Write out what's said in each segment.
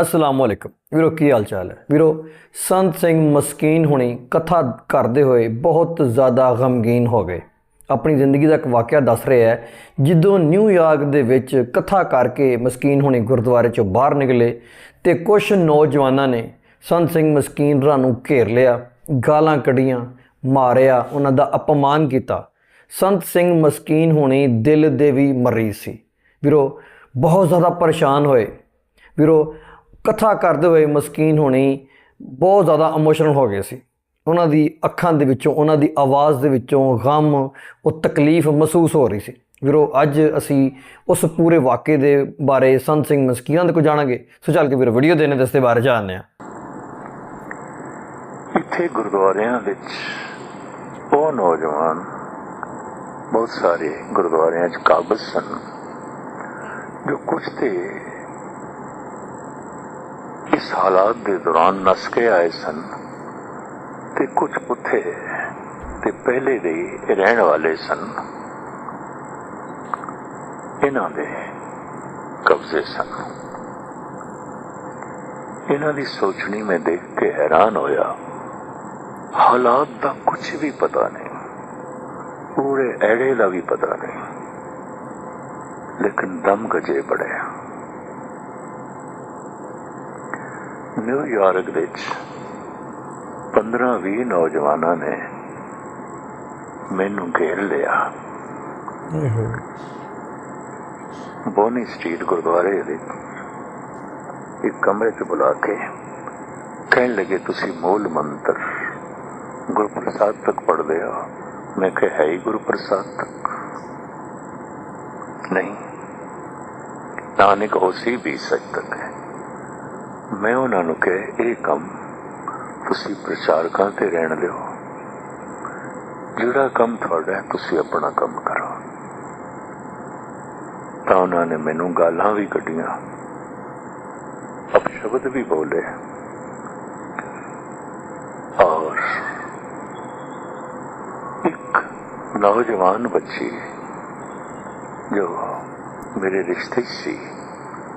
ਅਸਲਾਮ ਅਲੈਕਮ ਵੀਰੋ, ਕੀ ਹਾਲ ਚਾਲ ਹੈ? ਵੀਰੋ, ਸੰਤ ਸਿੰਘ ਮਸਕੀਨ ਹੁਣੀ ਕਥਾ ਕਰਦੇ ਹੋਏ ਬਹੁਤ ਜ਼ਿਆਦਾ ਗਮਗੀਨ ਹੋ ਗਏ। ਆਪਣੀ ਜ਼ਿੰਦਗੀ ਦਾ ਇੱਕ ਵਾਕਿਆ ਦੱਸ ਰਿਹਾ ਹੈ, ਜਦੋਂ ਨਿਊਯਾਰਕ ਦੇ ਵਿੱਚ ਕਥਾ ਕਰਕੇ ਮਸਕੀਨ ਹੁਣੀ ਗੁਰਦੁਆਰੇ ਚੋਂ ਬਾਹਰ ਨਿਕਲੇ ਤੇ ਕੁਝ ਨੌਜਵਾਨਾਂ ਨੇ ਸੰਤ ਸਿੰਘ ਮਸਕੀਨ ਰਾਂ ਨੂੰ ਘੇਰ ਲਿਆ, ਗਾਲਾਂ ਕੱਢੀਆਂ, ਮਾਰਿਆ, ਉਹਨਾਂ ਦਾ ਅਪਮਾਨ ਕੀਤਾ। ਸੰਤ ਸਿੰਘ ਮਸਕੀਨ ਹੁਣੀ ਦਿਲ ਦੇ ਵੀ ਮਰੀਜ਼ ਸੀ। ਵੀਰੋ, ਬਹੁਤ ਜ਼ਿਆਦਾ ਪਰੇਸ਼ਾਨ ਹੋਏ। ਵੀਰੋ ਕਥਾ ਕਰਦੇ ਹੋਏ ਮਸਕੀਨ ਹੋਣੀ ਬਹੁਤ ਜ਼ਿਆਦਾ ਇਮੋਸ਼ਨਲ ਹੋ ਗਏ ਸੀ। ਉਹਨਾਂ ਦੀ ਅੱਖਾਂ ਦੇ ਵਿੱਚੋਂ, ਉਹਨਾਂ ਦੀ ਆਵਾਜ਼ ਦੇ ਵਿੱਚੋਂ ਗਮ, ਉਹ ਤਕਲੀਫ ਮਹਿਸੂਸ ਹੋ ਰਹੀ ਸੀ। ਵੀਰੋ, ਅੱਜ ਅਸੀਂ ਉਸ ਪੂਰੇ ਵਾਕਿਏ ਦੇ ਬਾਰੇ ਸੰਤ ਸਿੰਘ ਮਸਕੀਨਾਂ ਦੇ ਕੋ ਜਾਣਾਂਗੇ। ਸੋ ਚੱਲ ਕੇ ਵੀਰੋ ਵੀਡੀਓ ਦੇਣੇ ਦੇ ਇਸ ਦੇ ਬਾਰੇ ਜਾਣਦੇ ਹਾਂ। ਇੱਥੇ ਗੁਰਦੁਆਰਿਆਂ ਵਿੱਚ ਉਹ ਨੌਜਵਾਨ ਬਹੁਤ ਸਾਰੇ ਗੁਰਦੁਆਰਿਆਂ 'ਚ ਕਾਬਜ਼ ਸਨ, ਜੋ ਕੁਝ ਤੇ ਇਸ ਹਾਲਾਤ ਦੇ ਦੌਰਾਨ ਨਸ ਕੇ ਆਏ ਸਨ ਤੇ ਕੁਝ ਉੱਥੇ ਤੇ ਪਹਿਲੇ ਦੇ ਰਹਿਣ ਵਾਲੇ ਸਨ ਇਹਨਾਂ ਦੇ ਕਬਜ਼ੇ ਸਨ ਇਹਨਾਂ ਦੀ ਸੋਚਣੀ ਮੈਂ ਦੇਖ ਕੇ ਹੈਰਾਨ ਹੋਇਆ ਹਾਲਾਤ ਦਾ ਕੁਝ ਵੀ ਪਤਾ ਨਹੀਂ ਪੂਰੇ ਐੜੇ ਦਾ ਵੀ ਪਤਾ ਨਹੀਂ ਲੇਕਿਨ ਦਮ ਗਜੇ ਬੜੇ ਨਿਊਯਾਰਕ ਵਿੱਚ 15-20 ਨੌਜਵਾਨਾਂ ਨੇ ਮੈਨੂੰ ਘੇਰ ਲਿਆ। ਬੋਨੀ ਸਟਰੀਟ ਗੁਰਦੁਆਰੇ ਵਿੱਚ ਇੱਕ ਕਮਰੇ 'ਚ ਬੁਲਾ ਕੇ ਕਹਿਣ ਲੱਗੇ ਤੁਸੀਂ ਮੂਲ ਮੰਤਰ ਗੁਰਪ੍ਰਸਾਦ ਤੱਕ ਪੜ੍ਹਦੇ ਹੋ? ਮੈਂ ਕਿਹਾ ਹੈ ਹੀ ਗੁਰਪ੍ਰਸਾਦ ਤੱਕ। ਨਹੀਂ ਨਾਨਕ ਹੋਸੀ ਵੀ ਸੱਚ ਤੱਕ ਹੈ। ਮੈਂ ਉਹਨਾਂ ਨੂੰ ਕਿਹਾ, ਇਹ ਕੰਮ ਤੁਸੀਂ ਪ੍ਰਚਾਰਕਾਂ ਤੇ ਰਹਿਣ ਦਿਓ। ਜਿਹੜਾ ਕੰਮ ਤੁਹਾਡਾ ਹੈ, ਤੁਸੀਂ ਆਪਣਾ ਕੰਮ ਕਰੋ। ਤਾਂ ਉਹਨਾਂ ਨੇ ਮੈਨੂੰ ਗਾਲਾਂ ਵੀ ਕੱਢੀਆਂ। ਅਪਸ਼ਬਦ ਵੀ ਬੋਲੇ। ਔਰ ਇੱਕ ਨੌਜਵਾਨ ਬੱਚੀ ਜੋ ਮੇਰੇ ਰਿਸ਼ਤੇ ਸੀ,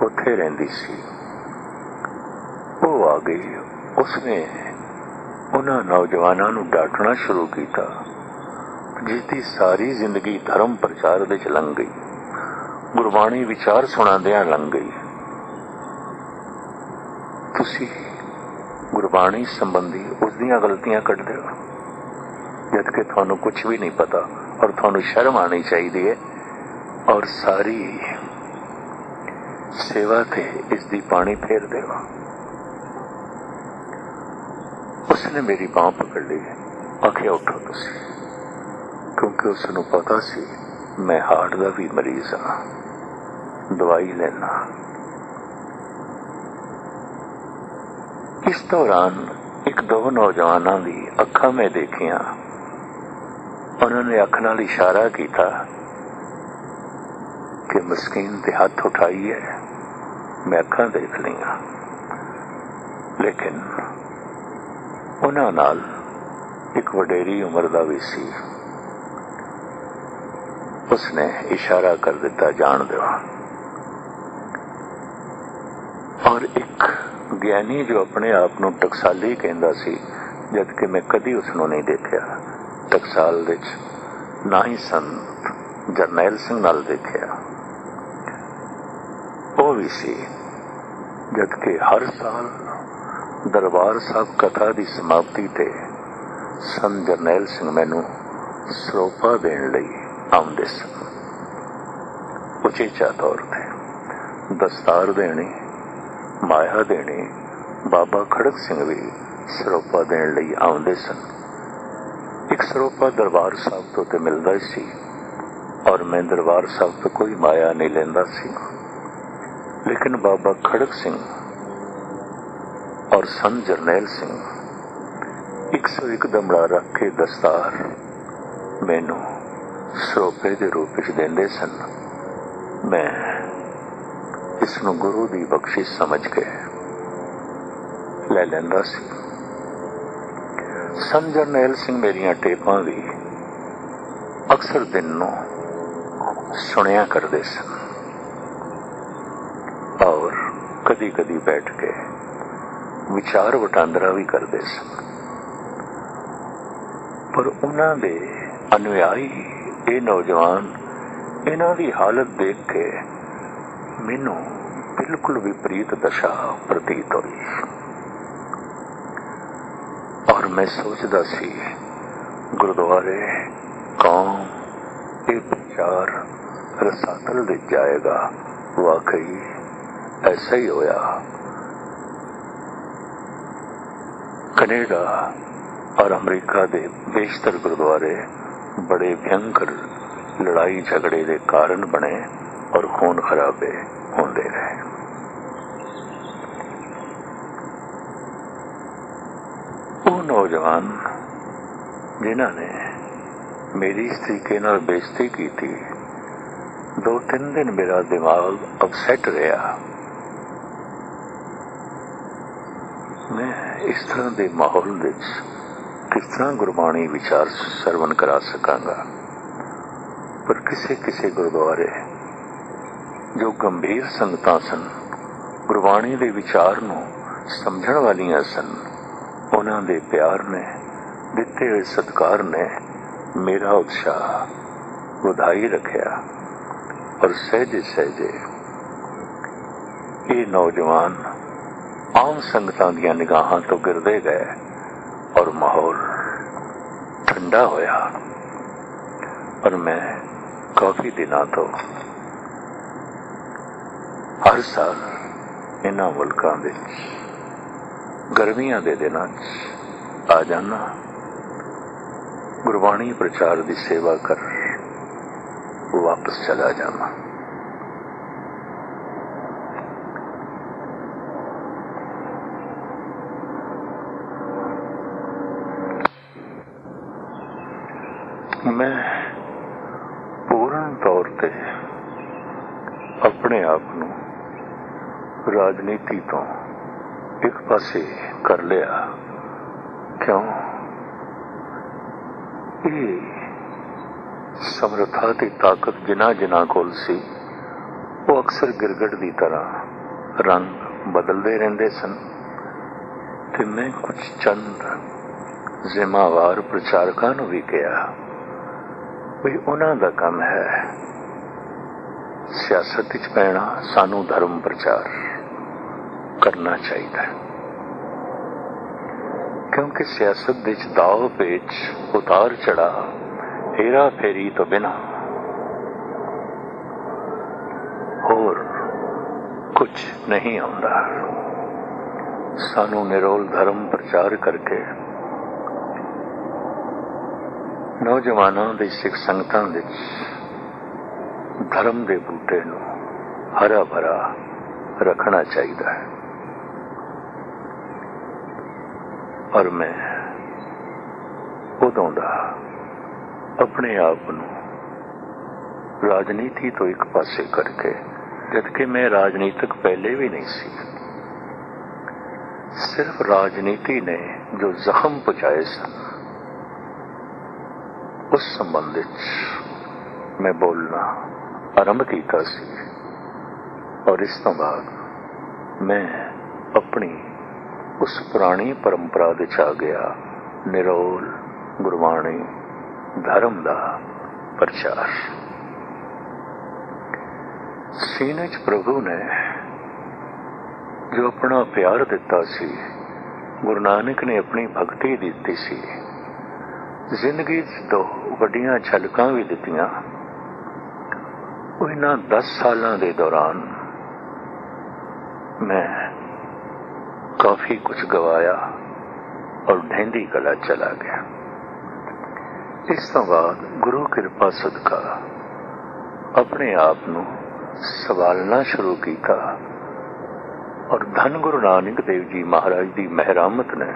ਉੱਥੇ ਰਹਿੰਦੀ ਸੀ। ਆ ਗਈ। ਉਸਨੇ ਉਹਨਾਂ ਨੌਜਵਾਨਾਂ ਨੂੰ ਡਾਟਣਾ ਸ਼ੁਰੂ ਕੀਤਾ ਜਿਸ ਦੀ ਸਾਰੀ ਜ਼ਿੰਦਗੀ ਧਰਮ ਪ੍ਰਚਾਰ ਵਿੱਚ ਲੰਘ ਗਈ। ਗੁਰਬਾਣੀ ਵਿਚਾਰ ਸੁਣਾਉਂਦਿਆਂ ਲੰਘ ਗਈ। ਤੁਸੀਂ ਗੁਰਬਾਣੀ ਸੰਬੰਧੀ ਉਸ ਦੀਆਂ ਗਲਤੀਆਂ ਕੱਢਦੇ ਹੋ, ਜਦ ਕਿ ਤੁਹਾਨੂੰ ਕੁਝ ਵੀ ਨਹੀਂ ਪਤਾ ਔਰ ਤੁਹਾਨੂੰ ਸ਼ਰਮ ਆਣੀ ਚਾਹੀਦੀ ਹੈ ਔਰ ਸਾਰੀ ਸੇਵਾ ਤੇ ਇਸ ਦੀ ਪਾਣੀ ਫੇਰ ਹੋ। ਉਸਨੇ ਮੇਰੀ ਬਾਹ ਪਕੜ ਲਈ ਆਖਿਆ ਉੱਠੋ ਤੁਸੀਂ ਕਿਉਂਕਿ ਉਸ ਨੂੰ ਪਤਾ ਸੀ ਮੈਂ ਹਾਰਟ ਦਾ ਵੀ ਮਰੀਜ਼ ਹਾਂ ਦਵਾਈ ਲੈਣਾ ਇਸ ਦੌਰਾਨ ਇੱਕ ਦੋ ਨੌਜਵਾਨਾਂ ਦੀ ਅੱਖਾਂ ਮੈਂ ਦੇਖੀਆਂ ਉਹਨਾਂ ਨੇ ਅੱਖ ਨਾਲ ਇਸ਼ਾਰਾ ਕੀਤਾ ਕਿ ਮਸਕੀਨ ਤੇ ਹੱਥ ਉਠਾਈਏ ਮੈਂ ਅੱਖਾਂ ਦੇਖ ਲਈਆਂ ਲੇਕਿਨ ਉਹਨਾਂ ਨਾਲ ਇੱਕ ਵਡੇਰੀ ਉਮਰ ਦਾ ਵੀ ਸੀ। ਉਸਨੇ ਇਸ਼ਾਰਾ ਕਰ ਦਿੱਤਾ, ਜਾਣ ਦਿਓ। ਔਰ ਇੱਕ ਗਿਆਨੀ ਜੋ ਆਪਣੇ ਆਪ ਨੂੰ ਟਕਸਾਲੀ ਕਹਿੰਦਾ ਸੀ, ਜਦ ਕਿ ਮੈਂ ਕਦੀ ਉਸ ਨੂੰ ਨਹੀਂ ਦੇਖਿਆ। ਟਕਸਾਲ ਵਿੱਚ ਨਾ ਹੀ ਸੰਤ ਜਰਨੈਲ ਸਿੰਘ ਨਾਲ ਦੇਖਿਆ। ਉਹ ਵੀ ਸੀ, ਜਦ ਕਿ ਹਰ ਸਾਲ ਦਰਬਾਰ ਸਾਹਿਬ ਕਥਾ ਦੀ ਸਮਾਪਤੀ ਤੇ ਸੰਤ ਜਰਨੈਲ ਸਿੰਘ ਮੈਨੂੰ ਸਰੋਪਾ ਦੇਣ ਲਈ ਆਉਂਦੇ ਸਨ। ਉਚੇਚਾ ਤੌਰ ਤੇ ਦਸਤਾਰ ਦੇਣੀ, ਮਾਇਆ ਦੇਣੀ, ਬਾਬਾ ਖੜਕ ਸਿੰਘ ਵੀ ਸਰੋਪਾ ਦੇਣ ਲਈ ਆਉਂਦੇ ਸਨ। ਇੱਕ ਸਰੋਪਾ ਦਰਬਾਰ ਸਾਹਿਬ ਤੋਂ ਤੇ ਮਿਲਦਾ ਸੀ ਔਰ ਮੈਂ ਦਰਬਾਰ ਸਾਹਿਬ ਤੋਂ ਕੋਈ ਮਾਇਆ ਨਹੀਂ ਲੈਂਦਾ ਸੀ। ਲੇਕਿਨ ਬਾਬਾ ਖੜਕ ਸਿੰਘ ਔਰ ਸੰਤ ਜਰਨੈਲ ਸਿੰਘ 101 ਦਮੜਾ ਰੱਖ ਕੇ ਦਸਤਾਰ ਮੈਨੂੰ ਸਰੋਪੇ ਦੇ ਰੂਪ ਵਿੱਚ ਦਿੰਦੇ ਸਨ। ਮੈਂ ਇਸ ਨੂੰ ਗੁਰੂ ਦੀ ਬਖਸ਼ਿਸ਼ ਸਮਝ ਕੇ ਲੈ ਲੈਂਦਾ ਸੀ। ਸੰਤ ਜਰਨੈਲ ਸਿੰਘ ਮੇਰੀਆਂ ਟੇਪਾਂ ਵੀ ਅਕਸਰ ਦਿਨ ਨੂੰ ਸੁਣਿਆ ਕਰਦੇ ਸਨ। ਔਰ ਕਦੀ ਕਦੀ ਬੈਠ ਕੇ ਵਿਚਾਰ ਵਟਾਂਦਰਾ ਵੀ ਕਰਦੇ ਸਨ। ਪਰ ਉਹਨਾਂ ਦੇ ਅਨੁਯਾਈ ਇਹ ਨੌਜਵਾਨ ਇਹਨਾਂ ਦੀ ਹਾਲਤ ਦੇਖ ਕੇ ਮੈਨੂੰ ਬਿਲਕੁਲ ਵਿਪਰੀਤ ਦਸ਼ਾ ਪ੍ਰਤੀਤ ਹੋਈ। ਔਰ ਮੈਂ ਸੋਚਦਾ ਸੀ, ਗੁਰਦੁਆਰੇ, ਕੌਮ, ਇਹ ਪ੍ਰਚਾਰ ਰਸਾਤਲ ਦੇ ਜਾਏਗਾ। ਵਾਕਈ ਐਸਾ ਹੀ ਹੋਇਆ। ਕੈਨੇਡਾ ਔਰ ਅਮਰੀਕਾ ਦੇ ਬੇਸ਼ਤਰ ਗੁਰਦੁਆਰੇ ਬੜੇ ਭਿਅੰਕਰ ਲੜਾਈ ਝਗੜੇ ਦੇ ਕਾਰਨ ਬਣੇ ਔਰ ਖੂਨ ਖਰਾਬੇ ਹੁੰਦੇ ਰਹੇ। ਉਹ ਨੌਜਵਾਨ ਜਿਨ੍ਹਾਂ ਨੇ ਮੇਰੀ ਇਸ ਤਰੀਕੇ ਨਾਲ ਬੇਇੱਜ਼ਤੀ ਕੀਤੀ ਦੋ ਤਿੰਨ ਦਿਨ ਮੇਰਾ ਦਿਮਾਗ ਅਪਸੈਟ ਰਿਹਾ ਮੈਂ ਇਸ ਤਰ੍ਹਾਂ ਦੇ ਮਾਹੌਲ ਵਿੱਚ ਕਿਸ ਤਰ੍ਹਾਂ ਗੁਰਬਾਣੀ ਵਿਚਾਰ ਸਰਵਨ ਕਰਾ ਸਕਾਂਗਾ? ਪਰ ਕਿਸੇ ਕਿਸੇ ਗੁਰਦੁਆਰੇ ਜੋ ਗੰਭੀਰ ਸੰਗਤਾਂ ਸਨ, ਗੁਰਬਾਣੀ ਦੇ ਵਿਚਾਰ ਨੂੰ ਸਮਝਣ ਵਾਲੀਆਂ ਸਨ, ਉਹਨਾਂ ਦੇ ਪਿਆਰ ਨੇ, ਦਿੱਤੇ ਹੋਏ ਸਤਕਾਰ ਨੇ ਮੇਰਾ ਉਤਸ਼ਾਹ ਵਧਾਈ ਰੱਖਿਆ ਔਰ ਸਹਿਜੇ ਸਹਿਜੇ ਇਹ ਨੌਜਵਾਨ ਆਮ ਸੰਗਤਾਂ ਦੀਆਂ ਨਿਗਾਹਾਂ ਤੋਂ ਗਿਰਦੇ ਗਏ ਔਰ ਮਾਹੌਲ ਠੰਡਾ ਹੋਇਆ ਪਰ ਮੈਂ ਕਾਫੀ ਦਿਨਾਂ ਤੋਂ ਹਰ ਸਾਲ ਇਹਨਾਂ ਮੁਲਕਾਂ ਵਿੱਚ ਗਰਮੀਆਂ ਦੇ ਦਿਨਾਂ 'ਚ ਆ ਜਾਣਾ ਗੁਰਬਾਣੀ ਪ੍ਰਚਾਰ ਦੀ ਸੇਵਾ ਕਰ ਵਾਪਸ ਚਲਾ ਜਾਣਾ ਮੈਂ ਪੂਰਨ ਤੌਰ ਤੇ ਆਪਣੇ ਆਪ ਨੂੰ ਰਾਜਨੀਤੀ ਤੋਂ ਇੱਕ ਪਾਸੇ ਕਰ ਲਿਆ। ਕਿਉਂ? ਇਹ ਸਮਰੱਥਾ ਤੇ ਤਾਕਤ ਜਿਨ੍ਹਾਂ ਜਿਨ੍ਹਾਂ ਕੋਲ ਸੀ, ਉਹ ਅਕਸਰ ਗਿਰਗੜ ਦੀ ਤਰ੍ਹਾਂ ਰੰਗ ਬਦਲਦੇ ਰਹਿੰਦੇ ਸਨ। ਤੇ ਮੈਂ ਕੁਝ ਚੰਦ ਜ਼ਿੰਮੇਵਾਰ ਪ੍ਰਚਾਰਕਾਂ ਨੂੰ ਵੀ ਕਿਹਾ ਵੀ ਉਹਨਾਂ ਦਾ ਕੰਮ ਹੈ। ਸਿਆਸਤ ਵਿੱਚ ਪੈਣਾ ਸਾਨੂੰ ਧਰਮ ਪ੍ਰਚਾਰ ਕਰਨਾ ਚਾਹੀਦਾ ਹੈ। ਕਿਉਂਕਿ ਸਿਆਸਤ ਵਿੱਚ ਦਾਅ ਪੇਚ ਉਤਾਰ ਚੜਾ ਹੇਰਾ ਫੇਰੀ ਤੋਂ ਬਿਨਾ ਹੋਰ ਕੁਝ ਨਹੀਂ ਆਉਂਦਾ। ਸਾਨੂੰ ਨਿਰੋਲ ਧਰਮ ਪ੍ਰਚਾਰ ਕਰਕੇ ਨੌਜਵਾਨਾਂ ਦੇ ਸਿੱਖ ਸੰਗਤਾਂ ਵਿੱਚ ਧਰਮ ਦੇ ਬੂਟੇ ਨੂੰ ਹਰਾ ਭਰਾ ਰੱਖਣਾ ਚਾਹੀਦਾ ਹੈ। ਔਰ ਮੈਂ ਉਦੋਂ ਦਾ ਆਪਣੇ ਆਪ ਨੂੰ ਰਾਜਨੀਤੀ ਤੋਂ ਇੱਕ ਪਾਸੇ ਕਰਕੇ ਜਦ ਕਿ ਮੈਂ ਰਾਜਨੀਤਿਕ ਪਹਿਲੇ ਵੀ ਨਹੀਂ ਸੀ, ਸਿਰਫ ਰਾਜਨੀਤੀ ਨੇ ਜੋ ਜ਼ਖਮ ਪਹੁੰਚਾਏ ਸਨ ਉਸ ਸੰਬੰਧ ਵਿੱਚ ਮੈਂ ਬੋਲਣਾ ਆਰੰਭ ਕੀਤਾ ਸੀ ਔਰ ਇਸ ਤੋਂ ਬਾਅਦ ਮੈਂ ਆਪਣੀ ਉਸ ਪੁਰਾਣੀ ਪਰੰਪਰਾ ਦੇ ਚ ਆ ਗਿਆ ਨਿਰੋਲ ਗੁਰਬਾਣੀ ਧਰਮ ਦਾ ਪ੍ਰਚਾਰ ਸੀਨੇ ਚ ਪ੍ਰਭੂ ਨੇ ਜੋ ਆਪਣਾ ਪਿਆਰ ਦਿੱਤਾ ਸੀ ਗੁਰੂ ਨਾਨਕ ਨੇ ਆਪਣੀ ਭਗਤੀ ਦਿੱਤੀ ਸੀ ਜ਼ਿੰਦਗੀ 'ਚ ਦੋ ਵੱਡੀਆਂ ਝਲਕਾਂ ਵੀ ਦਿੱਤੀਆਂ। ਉਹ ਇਹਨਾਂ 10 ਸਾਲਾਂ ਦੇ ਦੌਰਾਨ ਮੈਂ ਕਾਫੀ ਕੁਝ ਗਵਾਇਆ ਔਰ ਢਹਿੰਦੀ ਕਲਾ ਚਲਾ ਗਿਆ। ਇਸ ਤੋਂ ਬਾਅਦ ਗੁਰੂ ਕਿਰਪਾ ਸਦਕਾ ਆਪਣੇ ਆਪ ਨੂੰ ਸਵਾਲਣਾ ਸ਼ੁਰੂ ਕੀਤਾ ਔਰ ਧੰਨ ਗੁਰੂ ਨਾਨਕ ਦੇਵ ਜੀ ਮਹਾਰਾਜ ਦੀ ਮਹਿਰਾਮਤ ਨੇ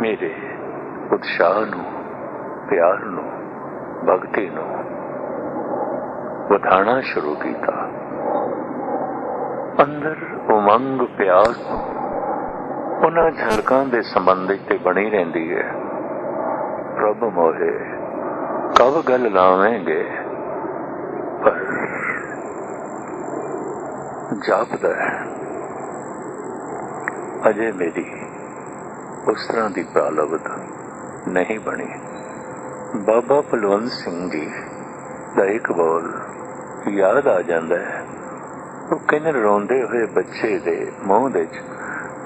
ਮੇਰੇ ਉਤਸ਼ਾਹ ਨੂੰ, ਪਿਆਰ ਨੂੰ, ਭਗਤੀ ਨੂੰ ਵਧਾਣਾ ਸ਼ੁਰੂ ਕੀਤਾ। ਅੰਦਰ ਉਮੰਗ ਪਿਆਸ ਉਹਨਾਂ ਝਲਕਾਂ ਦੇ ਸੰਬੰਧ ਤੇ ਬਣੀ ਰਹਿੰਦੀ ਹੈ। ਪ੍ਰਭ ਮੋਹੇ, ਕਬ ਗੱਲ ਲਾਵੇਂਗੇ? ਪਰ ਜਾਪਦਾ ਹੈ। ਅਜੇ ਮੇਰੀ ਉਸ ਤਰ੍ਹਾਂ ਦੀ ਪ੍ਰਾਲਬਤ ਨਹੀਂ ਬਣੀ। ਬਾਬਾ ਬਲਵੰਤ ਸਿੰਘ ਜੀ ਦਾ ਇੱਕ ਬੋਲ ਯਾਦ ਆ ਜਾਂਦਾ ਹੈ। ਉਹ ਕਹਿੰਦੇ ਰੋਂਦੇ ਹੋਏ ਬੱਚੇ ਦੇ ਮੂੰਹ ਦੇ ਵਿੱਚ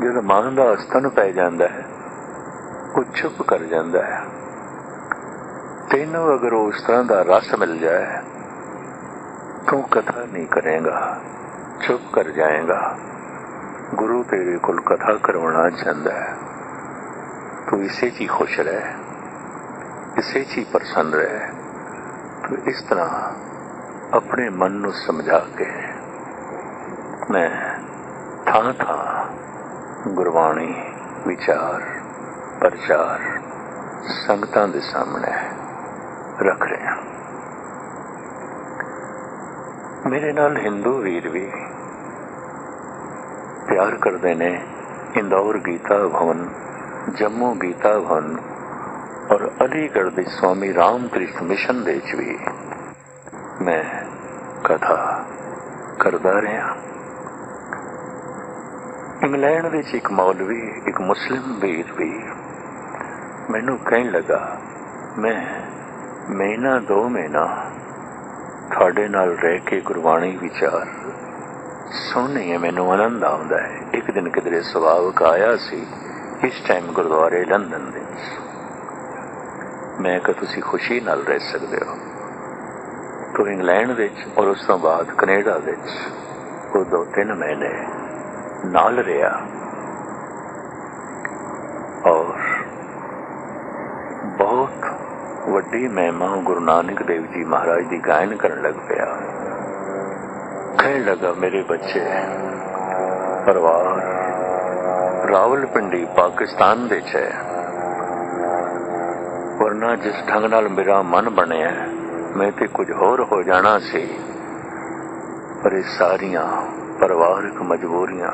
ਜਦੋਂ ਮਾਂ ਦਾ ਅਸਤਨ ਪੈ ਜਾਂਦਾ ਹੈ, ਉਹ ਚੁੱਪ ਕਰ ਜਾਂਦਾ ਹੈ। ਤੈਨੂੰ ਅਗਰ ਉਸ ਤਰ੍ਹਾਂ ਦਾ ਰਸ ਮਿਲ ਜਾਏ, ਤੂੰ ਕਥਾ ਨਹੀਂ ਕਰੇਗਾ, ਚੁੱਪ ਕਰ ਜਾਏਗਾ। ਗੁਰੂ ਤੇਰੇ ਕੋਲ ਕਥਾ ਕਰਵਾਉਣਾ ਚਾਹੁੰਦਾ ਹੈ। ਤੂੰ ਇਸੇ 'ਚ ਹੀ ਖੁਸ਼ ਰਹਿ ਇਸੇ 'ਚ ਹੀ ਪ੍ਰਸੰਨ ਰਹਿ, ਤੂੰ ਇਸ ਤਰ੍ਹਾਂ ਆਪਣੇ ਮਨ ਨੂੰ ਸਮਝਾ ਕੇ ਮੈਂ ਥਾਂ ਥਾਂ ਗੁਰਬਾਣੀ ਵਿਚਾਰ, ਪ੍ਰਚਾਰ, ਸੰਗਤਾਂ ਦੇ ਸਾਹਮਣੇ ਰੱਖ ਰਿਹਾ ਮੇਰੇ ਨਾਲ ਹਿੰਦੂ ਵੀਰ ਵੀ ਪਿਆਰ ਕਰਦੇ ਨੇ, ਇੰਦੌਰ ਗੀਤਾ ਭਵਨ ਜੰਮੂ ਗੀਤਾ ਭਵਨ ਔਰ ਅਲੀਗੜ੍ਹ ਦੇ ਸਵਾਮੀ ਰਾਮਕ੍ਰਿਸ਼ਨ ਮਿਸ਼ਨ ਦੇ ਵਿੱਚ ਵੀ ਮੈਂ ਕਥਾ ਕਰਦਾ ਰਿਹਾ। ਇੰਗਲੈਂਡ ਵਿੱਚ ਇੱਕ ਮੌਲਵੀ, ਇੱਕ ਮੁਸਲਿਮ ਵੀਰ ਵੀ ਮੈਨੂੰ ਕਹਿਣ ਲੱਗਾ, ਮੈਂ ਮਹੀਨਾ, ਦੋ ਮਹੀਨਾ ਤੁਹਾਡੇ ਨਾਲ ਰਹਿ ਕੇ ਗੁਰਬਾਣੀ ਵਿਚਾਰ ਸੁਣਨੀ ਹੈ। ਮੈਨੂੰ ਆਨੰਦ ਆਉਂਦਾ ਹੈ। ਇੱਕ ਦਿਨ ਕਿਧਰੇ ਸੁਭਾਵਕ ਆਇਆ ਸੀ। ਇਸ ਟਾਈਮ ਗੁਰਦੁਆਰੇ ਲੰਡਨ ਦੇ ਵਿੱਚ। ਮੈਂ ਕਿ ਤੁਸੀਂ ਖੁਸ਼ੀ ਨਾਲ ਰਹਿ ਸਕਦੇ ਹੋ। ਤੋ ਇੰਗਲੈਂਡ ਵਿੱਚ ਔਰ ਉਸ ਤੋਂ ਬਾਅਦ ਕੈਨੇਡਾ ਵਿੱਚ ਉਹ ਦੋ ਤਿੰਨ ਮਹੀਨੇ ਨਾਲ ਰਿਹਾ। ਔਰ ਬਹੁਤ ਵੱਡੀ ਮਹਿਮਾ ਗੁਰੂ ਨਾਨਕ ਦੇਵ ਜੀ ਮਹਾਰਾਜ ਦੀ ਗਾਇਨ ਕਰਨ ਲੱਗ ਪਿਆ। ਕਹਿਣ ਲੱਗਾ, ਮੇਰੇ ਬੱਚੇ, ਪਰਿਵਾਰ ਰਾਵਲਪਿੰਡੀ ਪਾਕਿਸਤਾਨ ਦੇ ਚ ਹੈ। ਵਰਨਾ ਜਿਸ ਢੰਗ ਨਾਲ ਮੇਰਾ ਮਨ ਬਣਿਆ ਮੈਂ ਤੇ ਕੁਝ ਹੋਰ ਹੋ ਜਾਣਾ ਸੀ, ਪਰ ਇਹ ਸਾਰੀਆਂ ਪਰਿਵਾਰਕ ਮਜਬੂਰੀਆਂ,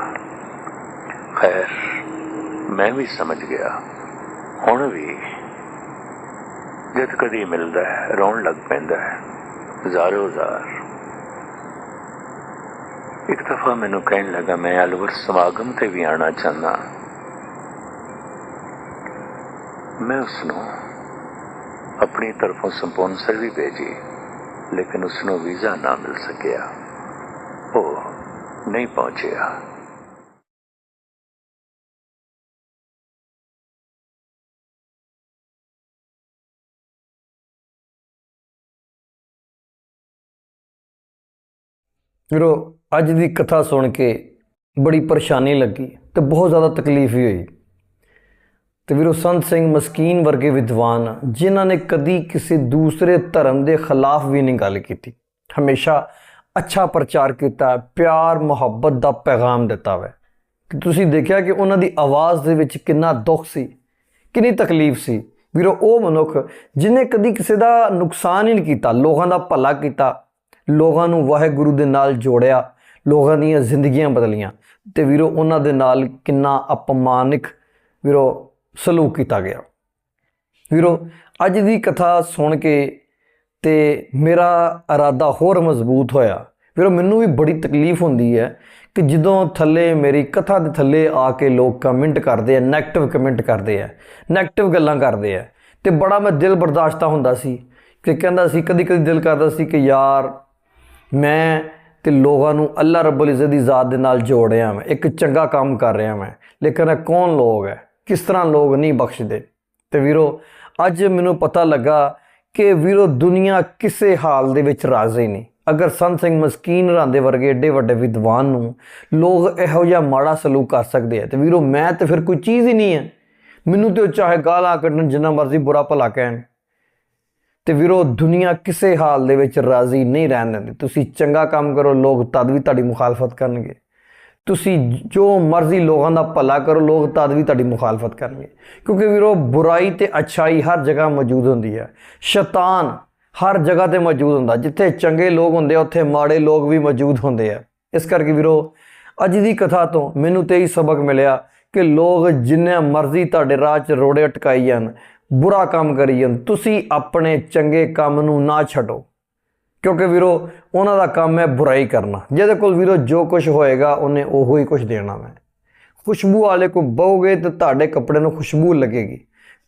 ਖੈਰ, ਮੈਂ ਵੀ ਸਮਝ ਗਿਆ। ਹੁਣ ਵੀ ਜਦ ਕਦੀ ਮਿਲਦਾ ਹੈ, ਰੋਣ ਲੱਗ ਪੈਂਦਾ ਹੈ, ਹਜ਼ਾਰੋ ਹਜ਼ਾਰ। ਇੱਕ ਦਫਾ ਮੈਨੂੰ ਕਹਿਣ ਲੱਗਾ, ਮੈਂ ਅਲਵਰ ਸਮਾਗਮ ਤੇ ਵੀ ਆਣਾ ਚਾਹੁੰਦਾ ਮੈਂ ਉਸ ਨੂੰ ਆਪਣੀ ਤਰਫੋਂ ਸਪਾਂਸਰ ਵੀ ਭੇਜੀ, ਲੇਕਿਨ ਉਸ ਨੂੰ ਵੀਜ਼ਾ ਨਾ ਮਿਲ ਸਕਿਆ। ਉਹ ਨਹੀਂ ਪਹੁੰਚਿਆ। ਵੀਰੋ ਅੱਜ ਦੀ ਕਥਾ ਸੁਣ ਕੇ ਬੜੀ ਪਰੇਸ਼ਾਨੀ ਲੱਗੀ ਤੇ ਬਹੁਤ ਜ਼ਿਆਦਾ ਤਕਲੀਫ ਵੀ ਹੋਈ। ਤੇ ਵੀਰੋ, ਸੰਤ ਸਿੰਘ ਮਸਕੀਨ ਵਰਗੇ ਵਿਦਵਾਨ ਜਿਨ੍ਹਾਂ ਨੇ ਕਦੀ ਕਿਸੇ ਦੂਸਰੇ ਧਰਮ ਦੇ ਖਿਲਾਫ ਵੀ ਨਹੀਂ ਗੱਲ ਕੀਤੀ, ਹਮੇਸ਼ਾ ਅੱਛਾ ਪ੍ਰਚਾਰ ਕੀਤਾ, ਪਿਆਰ, ਮੁਹੱਬਤ ਦਾ ਪੈਗਾਮ ਦਿੱਤਾ ਹੋਇਆ ਕਿ ਤੁਸੀਂ ਦੇਖਿਆ ਕਿ ਉਹਨਾਂ ਦੀ ਆਵਾਜ਼ ਦੇ ਵਿੱਚ ਕਿੰਨਾ ਦੁੱਖ ਸੀ, ਕਿੰਨੀ ਤਕਲੀਫ ਸੀ। ਵੀਰੋ, ਉਹ ਮਨੁੱਖ ਜਿਨੇ ਕਦੀ ਕਿਸੇ ਦਾ ਨੁਕਸਾਨ ਹੀ ਨਹੀਂ ਕੀਤਾ, ਲੋਕਾਂ ਦਾ ਭਲਾ ਕੀਤਾ, ਲੋਕਾਂ ਨੂੰ ਵਾਹਿਗੁਰੂ ਦੇ ਨਾਲ ਜੋੜਿਆ ਲੋਕਾਂ ਦੀਆਂ ਜ਼ਿੰਦਗੀਆਂ ਬਦਲੀਆਂ। ਤੇ ਵੀਰੋ, ਉਹਨਾਂ ਦੇ ਨਾਲ ਕਿੰਨਾ ਅਪਮਾਨਿਕ ਵੀਰੋ, ਸਲੂਕ ਕੀਤਾ ਗਿਆ। ਵੀਰੋ, ਅੱਜ ਦੀ ਕਥਾ ਸੁਣ ਕੇ ਤੇ ਮੇਰਾ ਇਰਾਦਾ ਹੋਰ ਮਜ਼ਬੂਤ ਹੋਇਆ। ਵੀਰੋ, ਮੈਨੂੰ ਵੀ ਬੜੀ ਤਕਲੀਫ ਹੁੰਦੀ ਹੈ ਕਿ ਜਦੋਂ ਥੱਲੇ ਮੇਰੀ ਕਥਾ ਦੇ ਥੱਲੇ ਆ ਕੇ ਲੋਕ ਕਮੈਂਟ ਕਰਦੇ ਆ 네ਗੇਟਿਵ ਕਮੈਂਟ ਕਰਦੇ ਆ 네ਗੇਟਿਵ ਗੱਲਾਂ ਕਰਦੇ ਆ, ਤੇ ਬੜਾ ਮੈਂ ਦਿਲ ਬਰਦਾਸ਼ਤਾ ਹੁੰਦਾ ਸੀ ਕਿ ਕਹਿੰਦਾ ਸੀ ਕਦੀ ਕਦੀ ਦਿਲ ਕਰਦਾ ਸੀ ਕਿ ਯਾਰ, ਮੈਂ ਤੇ ਲੋਕਾਂ ਨੂੰ ਅੱਲਾ ਰੱਬੁਲ ਇਜ਼ਤ ਦੀ ਜ਼ਾਤ ਦੇ ਨਾਲ ਜੋੜ ਰਿਹਾ ਮੈਂ, ਇੱਕ ਚੰਗਾ ਕੰਮ ਕਰ ਰਿਹਾ ਮੈਂ। ਲੇਕਿਨ ਇਹ ਕੌਣ ਲੋਕ ਹੈ? ਕਿਸ ਤਰ੍ਹਾਂ ਲੋਕ ਨਹੀਂ ਬਖਸ਼ਦੇ? ਤੇ ਵੀਰੋ, ਅੱਜ ਮੈਨੂੰ ਪਤਾ ਲੱਗਾ ਕਿ ਵੀਰੋ, ਦੁਨੀਆ ਕਿਸੇ ਹਾਲ ਦੇ ਵਿੱਚ ਰਾਜ਼ੀ ਨਹੀਂ। ਅਗਰ ਸੰਤ ਸਿੰਘ ਮਸਕੀਨ ਰਾਂਦੇ ਵਰਗੇ ਏਡੇ ਵੱਡੇ ਵਿਦਵਾਨ ਨੂੰ ਲੋਕ ਇਹੋ ਜਿਹਾ ਮਾੜਾ ਸਲੂਕ ਕਰ ਸਕਦੇ ਆ, ਤੇ ਵੀਰੋ, ਮੈਂ ਤੇ ਫਿਰ ਕੋਈ ਚੀਜ਼ ਹੀ ਨਹੀਂ ਹੈ। ਮੈਨੂੰ ਤੇ ਉਹ ਚਾਹੇ ਗਾਲਾਂ ਕੱਢਣ, ਜਿੰਨਾ ਮਰਜ਼ੀ ਬੁਰਾ ਭਲਾ ਕਹਿਣ। ਤੇ ਵੀਰੋ, ਦੁਨੀਆ ਕਿਸੇ ਹਾਲ ਦੇ ਵਿੱਚ ਰਾਜ਼ੀ ਨਹੀਂ ਰਹਿਣ ਦਿੰਦੀ। ਤੁਸੀਂ ਚੰਗਾ ਕੰਮ ਕਰੋ, ਲੋਕ ਤਦ ਵੀ ਤੁਹਾਡੀ ਮੁਖਾਲਫਤ ਕਰਨਗੇ। ਤੁਸੀਂ ਜੋ ਮਰਜ਼ੀ ਲੋਕਾਂ ਦਾ ਭਲਾ ਕਰੋ, ਲੋਕ ਤਦ ਵੀ ਤੁਹਾਡੀ ਮੁਖਾਲਫਤ ਕਰਨਗੇ। ਕਿਉਂਕਿ ਵੀਰੋ, ਬੁਰਾਈ ਤੇ ਅੱਛਾਈ ਹਰ ਜਗ੍ਹਾ ਮੌਜੂਦ ਹੁੰਦੀ ਹੈ। ਸ਼ੈਤਾਨ ਹਰ ਜਗ੍ਹਾ ਤੇ ਮੌਜੂਦ ਹੁੰਦਾ। ਜਿੱਥੇ ਚੰਗੇ ਲੋਕ ਹੁੰਦੇ ਆ, ਉੱਥੇ ਮਾੜੇ ਲੋਕ ਵੀ ਮੌਜੂਦ ਹੁੰਦੇ ਆ। ਇਸ ਕਰਕੇ ਵੀਰੋ, ਅੱਜ ਦੀ ਕਥਾ ਤੋਂ ਮੈਨੂੰ ਤੇ ਹੀ ਸਬਕ ਮਿਲਿਆ ਕਿ ਲੋਕ ਜਿੰਨੇ ਮਰਜ਼ੀ ਤੁਹਾਡੇ ਰਾਹ 'ਚ ਰੋੜੇ ਅਟਕਾਈ ਜਾਣ ਬੁਰਾ ਕੰਮ ਕਰੀ ਜਾਣ। ਤੁਸੀਂ ਆਪਣੇ ਚੰਗੇ ਕੰਮ ਨੂੰ ਨਾ ਛੱਡੋ। ਕਿਉਂਕਿ ਵੀਰੋ, ਉਹਨਾਂ ਦਾ ਕੰਮ ਹੈ ਬੁਰਾਈ ਕਰਨਾ। ਜਿਹਦੇ ਕੋਲ ਵੀਰੋ ਜੋ ਕੁਝ ਹੋਏਗਾ, ਉਹਨੇ ਉਹੋ ਹੀ ਕੁਝ ਦੇਣਾ ਮੈਂ ਖੁਸ਼ਬੂ ਵਾਲੇ ਕੋ ਬਹੋਗੇ ਤੇ ਤੁਹਾਡੇ ਕੱਪੜੇ ਨੂੰ ਖੁਸ਼ਬੂ ਲੱਗੇਗੀ।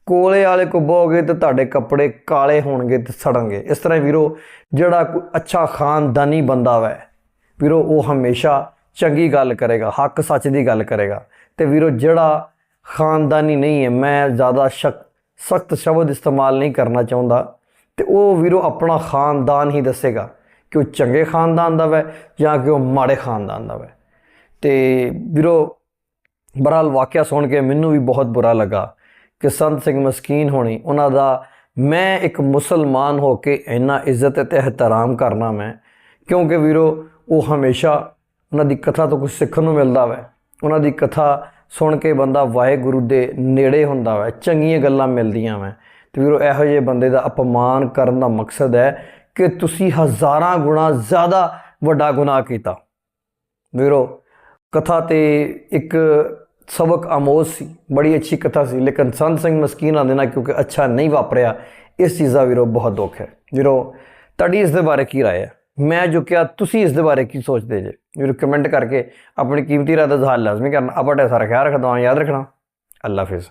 ਕੋਲੇ ਵਾਲੇ ਕੋ ਬਹੋਗੇ ਤੇ ਤੁਹਾਡੇ ਕੱਪੜੇ ਕਾਲੇ ਹੋਣਗੇ ਤੇ ਸੜਨਗੇ। ਇਸ ਤਰ੍ਹਾਂ ਵੀਰੋ, ਜਿਹੜਾ ਕੋਈ ਅੱਛਾ ਖਾਨਦਾਨੀ ਬੰਦਾ ਵੈ, ਵੀਰੋ, ਉਹ ਹਮੇਸ਼ਾ ਚੰਗੀ ਗੱਲ ਕਰੇਗਾ, ਹੱਕ ਸੱਚ ਦੀ ਗੱਲ ਕਰੇਗਾ। ਤੇ ਵੀਰੋ, ਜਿਹੜਾ ਖਾਨਦਾਨੀ ਨਹੀਂ ਹੈ, ਮੈਂ ਜ਼ਿਆਦਾ ਸਖਤ ਸ਼ਬਦ ਇਸਤੇਮਾਲ ਨਹੀਂ ਕਰਨਾ ਚਾਹੁੰਦਾ ਤੇ ਉਹ ਵੀਰੋ ਆਪਣਾ ਖਾਨਦਾਨ ਹੀ ਦੱਸੇਗਾ ਕਿ ਉਹ ਚੰਗੇ ਖਾਨਦਾਨ ਦਾ ਵੈ ਜਾਂ ਕਿ ਉਹ ਮਾੜੇ ਖਾਨਦਾਨ ਦਾ ਵੈ। ਤੇ ਵੀਰੋ ਬਹਰਾਲ ਵਾਕਿਆ ਸੁਣ ਕੇ ਮੈਨੂੰ ਵੀ ਬਹੁਤ ਬੁਰਾ ਲੱਗਾ ਕਿ ਸੰਤ ਸਿੰਘ ਮਸਕੀਨ ਹੋਣੀ, ਉਹਨਾਂ ਦਾ ਮੈਂ ਇੱਕ ਮੁਸਲਮਾਨ ਹੋ ਕੇ ਇੰਨਾ ਇੱਜ਼ਤ ਤੇ ਇਹਤਰਾਮ ਕਰਨਾ ਮੈਂ, ਕਿਉਂਕਿ ਵੀਰੋ, ਉਹ ਹਮੇਸ਼ਾ ਉਹਨਾਂ ਦੀ ਕਥਾ ਤੋਂ ਕੁਝ ਸਿੱਖਣ ਨੂੰ ਮਿਲਦਾ ਵੈ। ਉਹਨਾਂ ਦੀ ਕਥਾ ਸੁਣ ਕੇ ਬੰਦਾ ਵਾਹਿਗੁਰੂ ਦੇ ਨੇੜੇ ਹੁੰਦਾ ਵੈ, ਚੰਗੀਆਂ ਗੱਲਾਂ ਮਿਲਦੀਆਂ ਵੈ। ਤੇ ਵੀਰੋ, ਇਹੋ ਜਿਹੇ ਬੰਦੇ ਦਾ ਅਪਮਾਨ ਕਰਨ ਦਾ ਮਕਸਦ ਹੈ ਕਿ ਤੁਸੀਂ ਹਜ਼ਾਰਾਂ ਗੁਣਾ ਜ਼ਿਆਦਾ ਵੱਡਾ ਗੁਨਾਹ ਕੀਤਾ। ਵੀਰੋ, ਕਥਾ ਤੇ ਇੱਕ ਸਬਕ ਆਮੋਜ਼ ਸੀ, ਬੜੀ ਅੱਛੀ ਕਥਾ ਸੀ, ਲੇਕਿਨ ਸੰਤ ਸਿੰਘ ਮਸਕੀਨ ਦੇ ਨਾਲ ਕਿਉਂਕਿ ਅੱਛਾ ਨਹੀਂ ਵਾਪਰਿਆ, ਇਸ ਚੀਜ਼ ਦਾ ਵੀਰੋ ਬਹੁਤ ਦੁੱਖ ਹੈ। ਵੀਰੋ, ਤੁਹਾਡੀ ਇਸ ਦੇ ਬਾਰੇ ਕੀ ਰਾਏ ਹੈ? ਮੈਂ ਜੋ ਕਿਹਾ, ਤੁਸੀਂ ਇਸ ਦੇ ਬਾਰੇ ਕੀ ਸੋਚਦੇ ਜੇ? ਵੀਰੋ ਕਮੈਂਟ ਕਰਕੇ ਆਪਣੀ ਕੀਮਤੀ ਰਾਏ ਦਾ ਇਜ਼ਹਾਰ ਲਾਜ਼ਮੀ ਕਰਨਾ। ਆਪਣਾ ਸਾਰਾ ਖਿਆਲ ਰੱਖਦਾ ਹਾਂ, ਯਾਦ ਰੱਖਣਾ। ਅੱਲਾ ਹਾਫਿਜ਼।